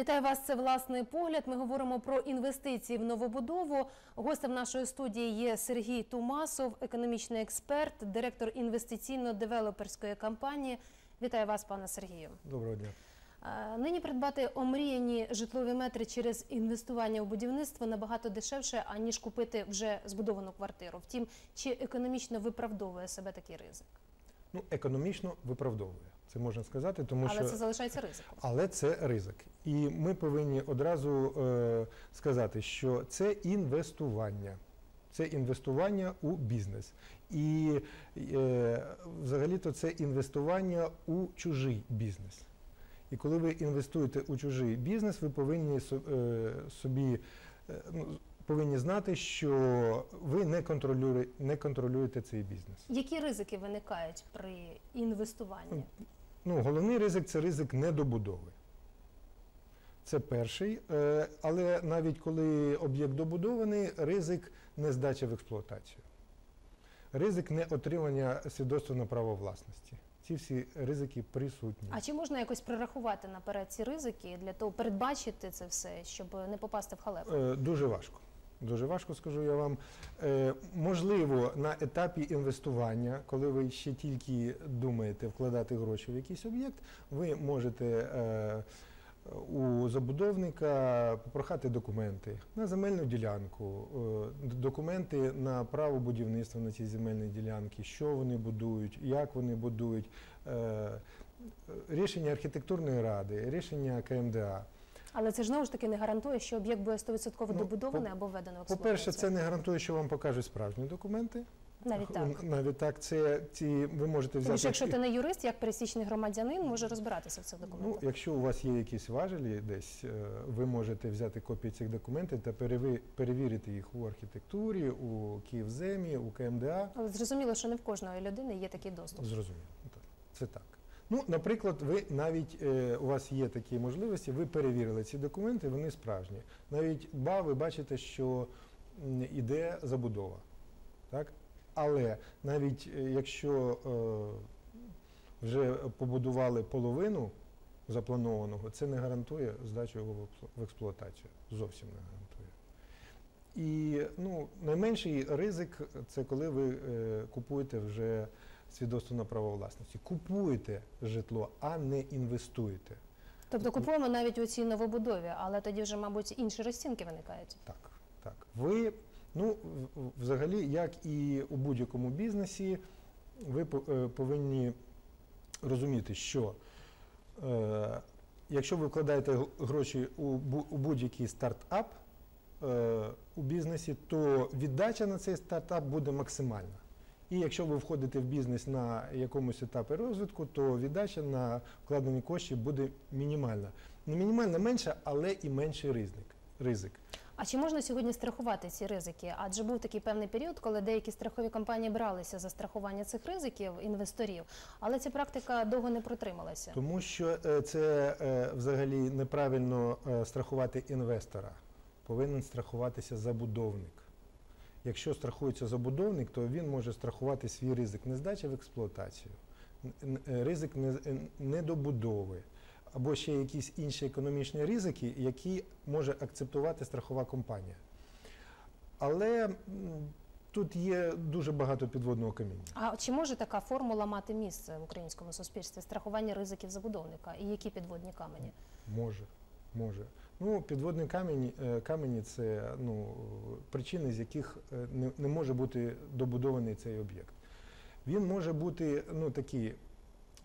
Вітаю вас. Це власний погляд. Ми говоримо про інвестиції в новобудову. Гостем нашої студії є Сергій Тумасов, економічний експерт, директор інвестиційно-девелоперської компанії. Вітаю вас, пане Сергію. Доброго дня. Нині придбати омріяні житлові метри через інвестування в будівництво набагато дешевше, аніж купити вже збудовану квартиру. Втім, чи економічно виправдовує себе такий ризик? Ну, економічно виправдовує, це можна сказати, тому Але що це залишається ризиком. але це ризик. І ми повинні одразу е, сказати, що це інвестування. Це інвестування у бізнес. І е, взагалі-то це інвестування у чужий бізнес. І коли ви інвестуєте у чужий бізнес, ви повинні е, собі е, ну, повинні знати, що ви не контролюєте, не контролюєте цей бізнес. Які ризики виникають при інвестуванні? Ну, головний ризик це ризик недобудови. Це перший. Е, Але навіть коли об'єкт добудований, ризик не здачі в експлуатацію. Ризик не отримання свідоцтва на право власності. Ці всі ризики присутні. А чи можна якось прорахувати наперед ці ризики для того, передбачити це все, щоб не попасти в халепу? Е, Дуже важко. Дуже важко, скажу я вам. Е, Можливо, на етапі інвестування, коли ви ще тільки думаєте вкладати гроші в якийсь об'єкт, ви можете е, у забудовника попрохати документи на земельну ділянку, е, документи на право будівництва на цій земельній ділянці, що вони будують, як вони будують, рішення архітектурної ради, рішення КМДА. Але це ж знову ж таки не гарантує, що об'єкт буде 100% Ну, добудований по- або введено в По-перше, це не гарантує, що вам покажуть справжні документи. навіть так. Навіть так, це ці ви можете Тому взяти. що якщо ти не юрист, як пересічний громадянин, може розбиратися в цих Ну, документах. якщо у вас є якісь важелі десь, е, ви можете взяти копії цих документів та перевірити їх у архітектурі, у Київземі, у КМДА. Але зрозуміло, що не в кожної людини є такий доступ. Зрозуміло. Так, Це так. Ну, наприклад, ви навіть е, у вас є такі можливості, ви перевірили ці документи, вони справжні. Навіть ба, ви бачите, що іде забудова. Так? Але навіть е, якщо е, вже побудували половину запланованого, це не гарантує здачу його в експлуатацію. Зовсім не гарантує. І ну, найменший ризик це коли ви е, купуєте вже свідоцтво на право власності. Купуєте житло, а не інвестуєте. Тобто купуємо навіть у цій новобудові, але тоді вже, мабуть, інші розцінки виникають. Так, так. Ви, ну, взагалі, як і у будь-якому бізнесі, ви е, повинні розуміти, що е, якщо ви вкладаєте гроші у, у будь-який стартап е, у бізнесі, то віддача на цей стартап буде максимальна. І якщо ви входите в бізнес на якомусь етапі розвитку, то віддача на вкладені кошти буде мінімальна. Не мінімальна менша, але і менший ризик. ризик. А чи можна сьогодні страхувати ці ризики? Адже був такий певний період, коли деякі страхові компанії бралися за страхування цих ризиків інвесторів, але ця практика довго не протрималася. Тому що е, це е, взагалі неправильно е, страхувати інвестора. Повинен страхуватися забудовник. Якщо страхується забудовник, то він може страхувати свій ризик нездачі в експлуатацію, е, ризик е, недобудови або ще якісь інші економічні ризики, які може акцептувати страхова компанія. Але тут є дуже багато підводного каміння. А чи може така формула мати місце в українському суспільстві страхування ризиків забудовника? І які підводні камені? Може, може. Ну, підводний камінь, е, камені це ну, причини, з яких е, не, не може бути добудований цей об'єкт. Він може бути ну, такий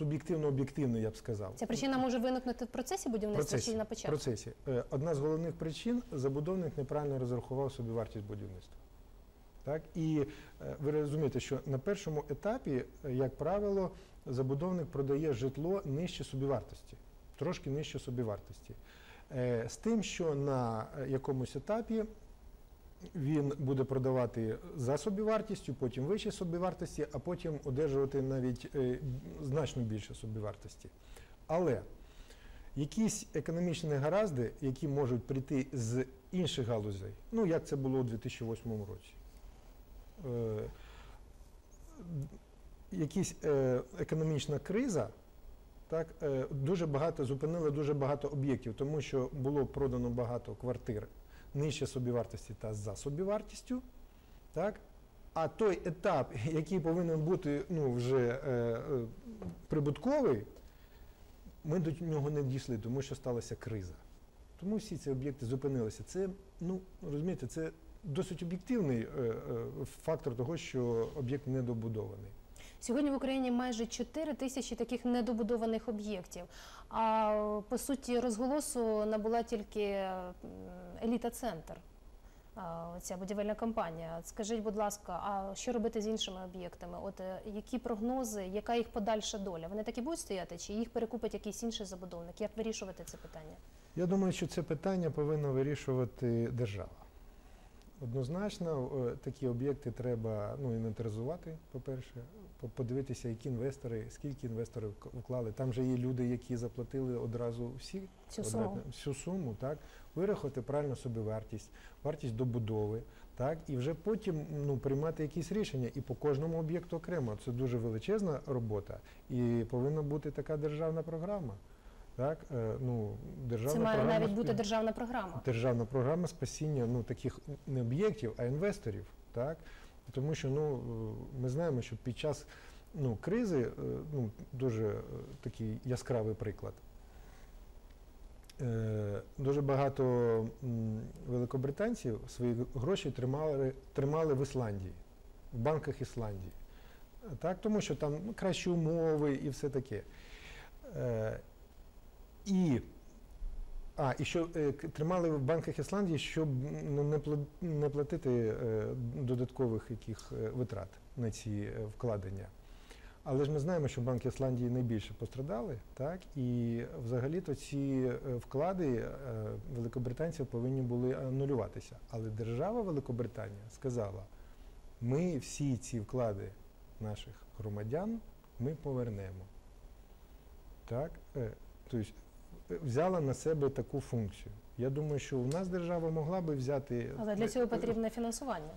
суб'єктивно-об'єктивний, я б сказав. Ця причина може виникнути в процесі будівництва чи на початку? процесі. Е, Одна з головних причин забудовник неправильно розрахував собі вартість будівництва. Так? І ви розумієте, що на першому етапі, як правило, забудовник продає житло нижче собівартості, трошки нижче собівартості. Е, З тим, що на якомусь етапі він буде продавати за собівартістю, потім вище собівартості, а потім одержувати навіть е, значно більше собівартості. Але якісь економічні негаразди, які можуть прийти з інших галузей, ну як це було у 2008 році, е, якась економічна криза Так, е, дуже багато зупинили дуже багато об'єктів, тому що було продано багато квартир нижче собівартості та за собівартістю. Так? А той етап, який повинен бути ну, вже е, е, прибутковий, ми до нього не дійшли, тому що сталася криза. Тому всі ці об'єкти зупинилися. Це, ну, розумієте, це досить об'єктивний е, е, фактор того, що об'єкт недобудований. Сьогодні в Україні майже 4 тисячі таких недобудованих об'єктів. А по суті, розголосу набула тільки еліта центр. Ця будівельна компанія. Скажіть, будь ласка, а що робити з іншими об'єктами? От е, які прогнози, яка їх подальша доля? Вони так і будуть стояти, чи їх перекупить якийсь інший забудовник? Як вирішувати це питання? Я думаю, що це питання повинна вирішувати держава. Однозначно, е, такі об'єкти треба ну, інвентаризувати, по-перше, по- подивитися, які інвестори, скільки інвесторів вклали. Там же є люди, які заплатили одразу всі квадратні- суму? всю суму, так, вирахувати правильно собі вартість, вартість добудови, так, і вже потім ну, приймати якісь рішення. І по кожному об'єкту окремо. Це дуже величезна робота, і повинна бути така державна програма. Так, е, ну, державна Це має програма навіть бути державна програма. державна програма спасіння ну, таких не об'єктів, а інвесторів. Так? Тому що ну, е, ми знаємо, що під час ну, кризи, е, ну, дуже такий яскравий приклад. Дуже багато великобританців свої гроші тримали, тримали в Ісландії, в банках Ісландії. Так, тому що там ну, кращі умови і все таке. І а, і що е, тримали в банках Ісландії, щоб не пла- не платити е, додаткових яких е, витрат на ці вкладення. Але ж ми знаємо, що банки Ісландії найбільше пострадали, так? І взагалі-то ці вклади великобританців повинні були анулюватися. Але держава Великобританія сказала: ми всі ці вклади наших громадян ми повернемо. Так? Тобто взяла на себе таку функцію. Я думаю, що у нас держава могла би взяти. Але для цього потрібне фінансування.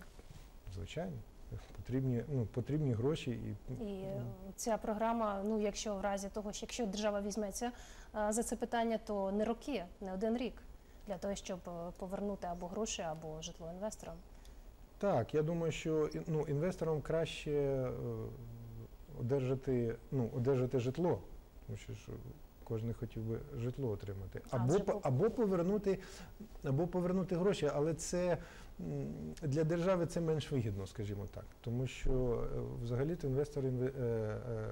Звичайно, потрібні, ну, потрібні гроші і, І е, ця програма, ну якщо в разі того, що якщо держава візьметься е, за це питання, то не роки, не один рік для того, щоб е, повернути або гроші, або житло інвесторам. Так, я думаю, що ну, інвесторам краще е, одержати, ну, одержати житло, тому що кожен хотів би житло отримати. Або, по- або, повернути, або повернути гроші, але це для держави це менш вигідно, скажімо так. Тому що е, взагалі-то інвестори інве- е, е,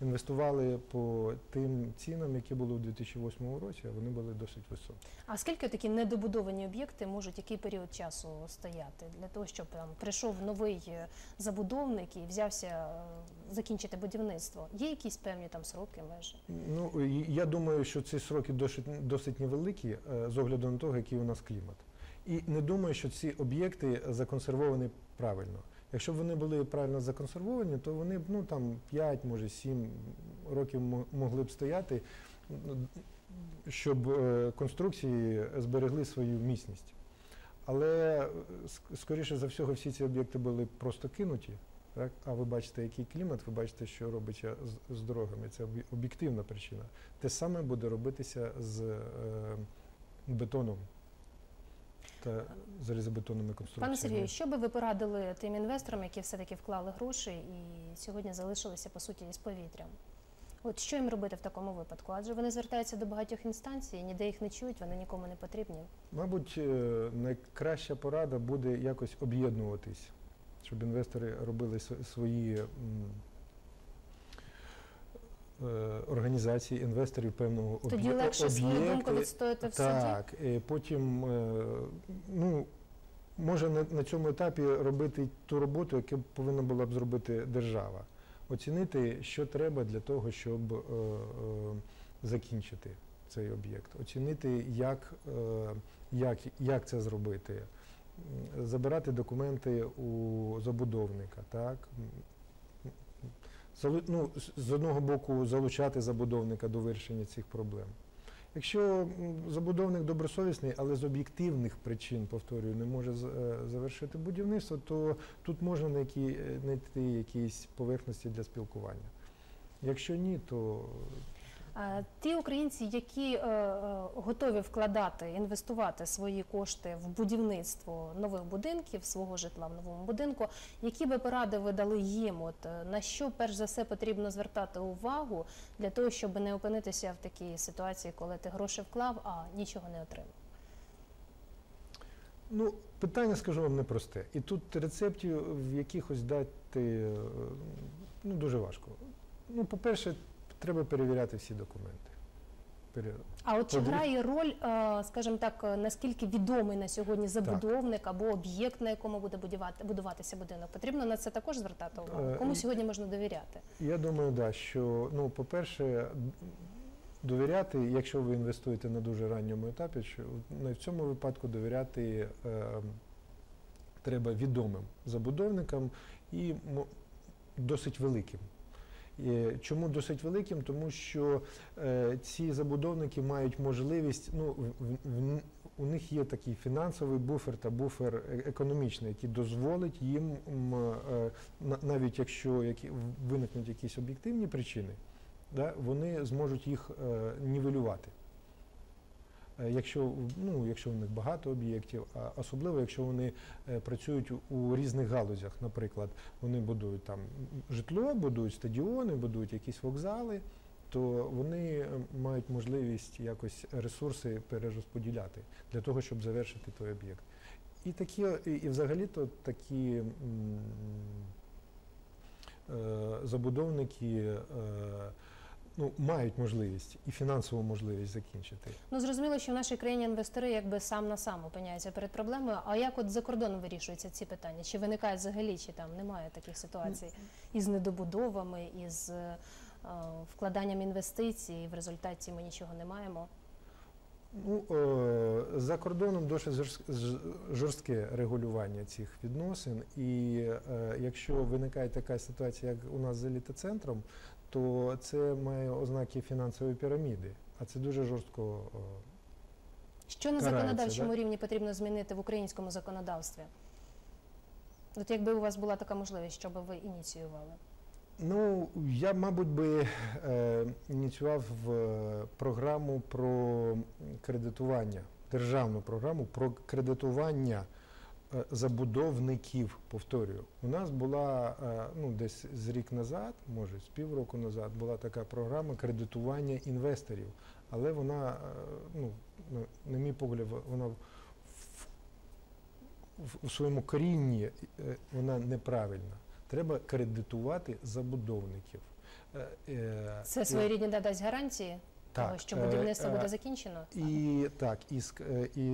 інвестували по тим цінам, які були у 2008 році, а вони були досить високі. А скільки такі недобудовані об'єкти можуть який період часу стояти для того, щоб там прийшов новий е, забудовник і взявся е, закінчити будівництво? Є якісь певні там сроки, межі? Ну, я думаю, що ці сроки досить, досить невеликі е, з огляду на того, який у нас клімат. І не думаю, що ці об'єкти законсервовані правильно. Якщо б вони були правильно законсервовані, то вони б ну, там 5, може 7 років мо- могли б стояти, щоб е, конструкції зберегли свою міцність. Але е, скоріше за всього всі ці об'єкти були просто кинуті. Так? А ви бачите, який клімат, ви бачите, що робиться з, з дорогами. Це об'єктивна причина. Те саме буде робитися з е, бетоном та залізобетонними конструкціями. Пане Сергію, що би ви порадили тим інвесторам, які все-таки вклали гроші і сьогодні залишилися по суті із повітрям? От що їм робити в такому випадку? Адже вони звертаються до багатьох інстанцій, ніде їх не чують, вони нікому не потрібні. Мабуть, е, найкраща порада буде якось об'єднуватись, щоб інвестори робили свої організації інвесторів певного об'є- Тоді легше свою думку відстояти в суді. Так, е, потім е, ну, може на, на цьому етапі робити ту роботу, яку повинна була б зробити держава. Оцінити, що треба для того, щоб е, е, закінчити цей об'єкт. Оцінити, як, е, як, як це зробити. Забирати документи у забудовника, так? Ну, з- одного боку, залучати забудовника до вирішення цих проблем. Якщо забудовник добросовісний, але з об'єктивних причин, повторюю, не може е, завершити будівництво, то тут можна знайти, знайти якісь поверхності для спілкування. Якщо ні, то Ті українці, які е, е, готові вкладати, інвестувати свої кошти в будівництво нових будинків, свого житла в новому будинку, які би поради ви дали їм? От е, на що перш за все потрібно звертати увагу для того, щоб не опинитися в такій ситуації, коли ти гроші вклав, а нічого не отримав? Ну, питання, скажу вам, непросте. І тут рецептів в якихось дати ну, дуже важко. Ну, по-перше, треба перевіряти всі документи. А от чи грає роль, е, скажімо так, е, наскільки відомий на сьогодні забудовник або об'єкт, на якому буде будувати, будуватися будинок? Потрібно на це також звертати увагу. Е, Кому сьогодні можна довіряти? Я думаю, да, що, ну, по-перше, довіряти, якщо ви інвестуєте на дуже ранньому етапі, що в цьому випадку довіряти е, треба відомим забудовникам і досить великим. І Чому досить великим? Тому що е, ці забудовники мають можливість, ну, в, у них є такий фінансовий буфер та буфер е- економічний, який дозволить їм, е, на- навіть якщо які, виникнуть якісь об'єктивні причини, да, вони зможуть їх е, нівелювати. Е, Якщо, ну, якщо у них багато об'єктів, а особливо якщо вони е, працюють у- різних галузях, наприклад, вони будують там житло, будують стадіони, будують якісь вокзали, то вони е, мають можливість якось ресурси перерозподіляти для того, щоб завершити той об'єкт. І такі, і, взагалі-то такі забудовники ну, мають можливість і фінансову можливість закінчити. Ну зрозуміло, що в нашій країні інвестори якби сам на сам опиняються перед проблемою. А як от за кордоном вирішуються ці питання? Чи виникають взагалі, чи там немає таких ситуацій із недобудовами, із е, вкладанням інвестицій? і В результаті ми нічого не маємо. Ну, е, за кордоном досить жорст- жорстке регулювання цих відносин, і е, якщо виникає така ситуація, як у нас з елітоцентром, то це має ознаки фінансової піраміди, а це дуже жорстко. е, Що на Карається, законодавчому да? рівні потрібно змінити в українському законодавстві? От якби у вас була така можливість, що би ви ініціювали? Ну, я, мабуть, би е, ініціював е, програму про кредитування, державну програму про кредитування забудовників. Повторюю, у нас була е, ну, десь з рік назад, може з півроку назад, була така програма кредитування інвесторів, але вона, е, ну, на- мій погляд, вона в, у своєму корінні е, вона неправильна. Треба кредитувати забудовників. Е, е, Це своєрідні надасть гарантії того, що е, будівництво е, буде закінчено? І так, і, е, і,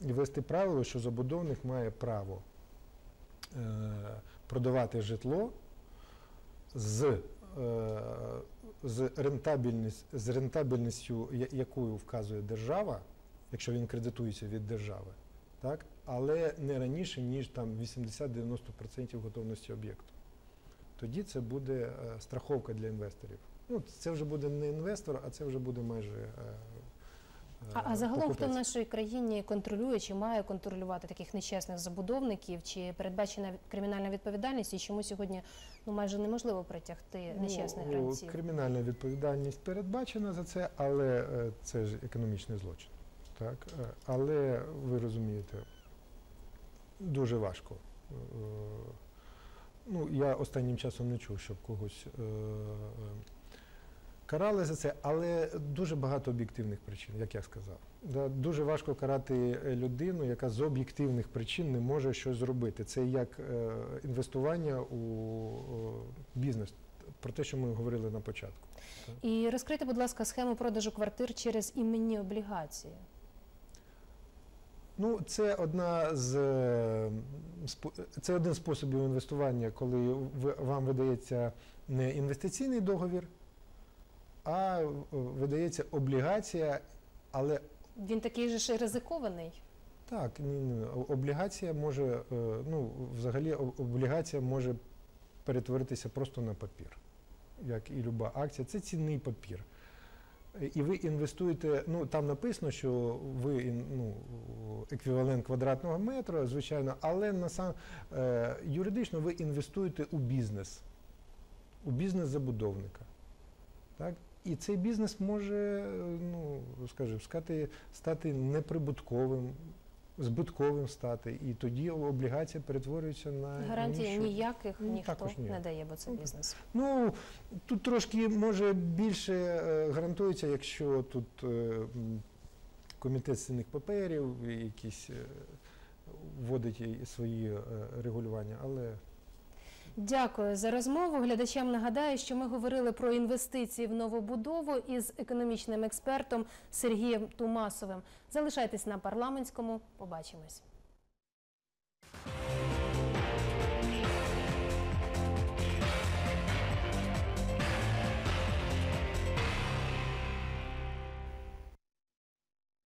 і ввести правило, що забудовник має право е, продавати житло з, е, з, рентабельність, з рентабельністю, якою вказує держава, якщо він кредитується від держави, так? але не раніше, ніж там 80-90% готовності об'єкту. Тоді це буде е, страховка для інвесторів. Ну, це вже буде не інвестор, а це вже буде майже. Е, А, е, а загалом хто в нашій країні контролює чи має контролювати таких нечесних забудовників? Чи передбачена кримінальна відповідальність? І чому сьогодні ну майже неможливо притягти нечесних Ну, гравців? Кримінальна відповідальність передбачена за це, але е, це ж економічний злочин. Так? Е, Але ви розумієте, дуже важко. Е, Ну, я останнім часом не чув, щоб когось е, е, карали за це, але дуже багато об'єктивних причин, як я сказав. Дуже важко карати е, людину, яка з об'єктивних причин не може щось зробити. Це як е, інвестування у бізнес, про те, що ми говорили на початку. І розкрийте, будь ласка, схему продажу квартир через іменні облігації. Ну, це одна з е, це один з способів інвестування, коли вам видається не інвестиційний договір, а е, видається облігація, але Він такий же ж ризикований. так, ні, ні, облігація може, е, ну, взагалі облігація може перетворитися просто на папір, як і люба акція. Це цінний папір. Е, І ви інвестуєте, ну там написано, що ви ну, еквівалент квадратного метра, звичайно, але насам, е, юридично ви інвестуєте у бізнес, у бізнес забудовника. Так? І цей бізнес може, ну, скажімо, сказати, стати неприбутковим, збитковим стати. І тоді облігація перетворюється на Гарантії ніщо. ніяких Ну, ніхто також ні. не дає, бо це Ну, бізнес. Ну, тут трошки може більше е, гарантується, якщо тут е, комітет цінних паперів якісь е, вводить свої е, регулювання, але Дякую за розмову. Глядачам нагадаю, що ми говорили про інвестиції в новобудову із економічним експертом Сергієм Тумасовим. Залишайтесь на парламентському. Побачимось.